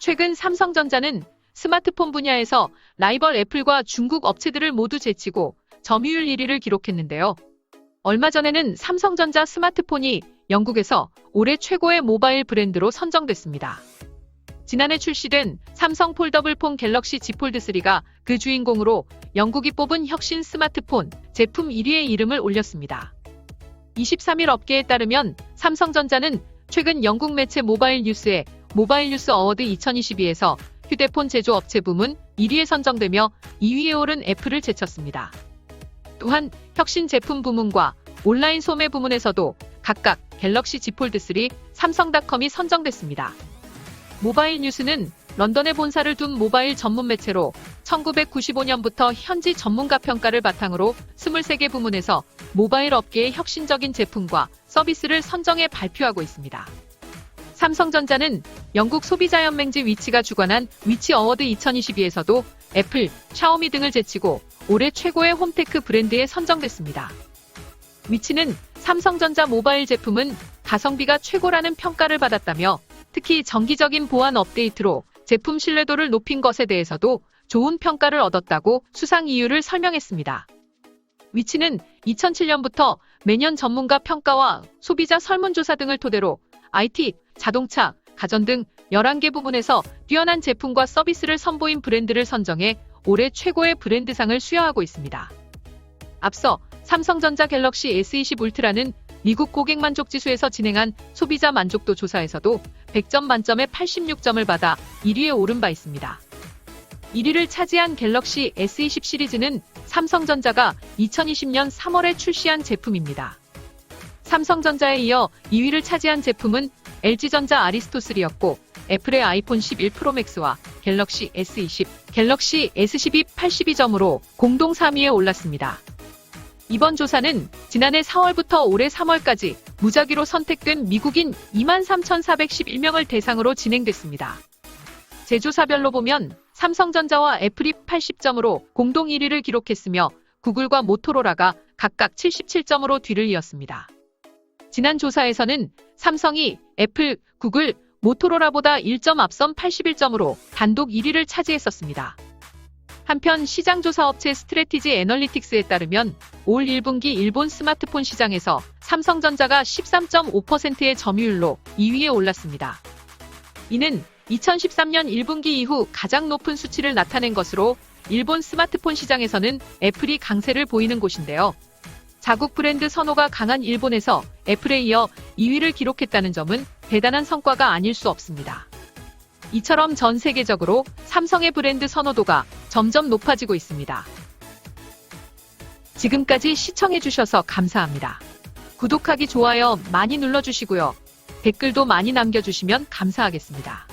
최근 삼성전자는 스마트폰 분야에서 라이벌 애플과 중국 업체들을 모두 제치고 점유율 1위를 기록했는데요. 얼마 전에는 삼성전자 스마트폰이 영국에서 올해 최고의 모바일 브랜드로 선정됐습니다. 지난해 출시된 삼성 폴더블 폰 갤럭시 Z 폴드 3가 그 주인공으로 영국이 뽑은 혁신 스마트폰 제품 1위의 이름을 올렸습니다. 23일 업계에 따르면 삼성전자는 최근 영국 매체 모바일 뉴스의 모바일 뉴스 어워드 2022에서 휴대폰 제조업체 부문 1위에 선정되며 2위에 오른 애플을 제쳤습니다. 또한 혁신 제품 부문과 온라인 소매 부문에서도 각각 갤럭시 Z 폴드 3, 삼성닷컴이 선정됐습니다. 모바일 뉴스는 런던에 본사를 둔 모바일 전문 매체로 1995년부터 현지 전문가 평가를 바탕으로 23개 부문에서 모바일 업계의 혁신적인 제품과 서비스를 선정해 발표하고 있습니다. 삼성전자는 영국 소비자연맹지 위치가 주관한 위치 어워드 2022에서도 애플, 샤오미 등을 제치고 올해 최고의 홈테크 브랜드에 선정됐습니다. 위치는 삼성전자 모바일 제품은 가성비가 최고라는 평가를 받았다며 특히 정기적인 보안 업데이트로 제품 신뢰도를 높인 것에 대해서도 좋은 평가를 얻었다고 수상 이유를 설명했습니다. 위치는 2007년부터 매년 전문가 평가와 소비자 설문조사 등을 토대로 IT, 자동차, 가전 등 11개 부분에서 뛰어난 제품과 서비스를 선보인 브랜드를 선정해 올해 최고의 브랜드상을 수여하고 있습니다. 앞서 삼성전자 갤럭시 S20 울트라는 미국 고객 만족 지수에서 진행한 소비자 만족도 조사에서도 100점 만점에 86점을 받아 1위에 오른 바 있습니다. 1위를 차지한 갤럭시 S20 시리즈는 삼성전자가 2020년 3월에 출시한 제품입니다. 삼성전자에 이어 2위를 차지한 제품은 LG전자 아리스토3였고 애플의 아이폰 11 프로맥스와 갤럭시 S20, 갤럭시 S12 82점으로 공동 3위에 올랐습니다. 이번 조사는 지난해 4월부터 올해 3월까지 무작위로 선택된 미국인 23,411명을 대상으로 진행됐습니다. 제조사별로 보면 삼성전자와 애플이 80점으로 공동 1위를 기록했으며 구글과 모토로라가 각각 77점으로 뒤를 이었습니다. 지난 조사에서는 삼성이 애플, 구글, 모토로라보다 1점 앞선 81점으로 단독 1위를 차지했었습니다. 한편 시장조사 업체 스트레티지 애널리틱스에 따르면 올 1분기 일본 스마트폰 시장에서 삼성전자가 13.5%의 점유율로 2위에 올랐습니다. 이는 2013년 1분기 이후 가장 높은 수치를 나타낸 것으로 일본 스마트폰 시장에서는 애플이 강세를 보이는 곳인데요. 자국 브랜드 선호가 강한 일본에서 애플에 이어 2위를 기록했다는 점은 대단한 성과가 아닐 수 없습니다. 이처럼 전 세계적으로 삼성의 브랜드 선호도가 점점 높아지고 있습니다. 지금까지 시청해주셔서 감사합니다. 구독하기, 좋아요 많이 눌러주시고요. 댓글도 많이 남겨주시면 감사하겠습니다.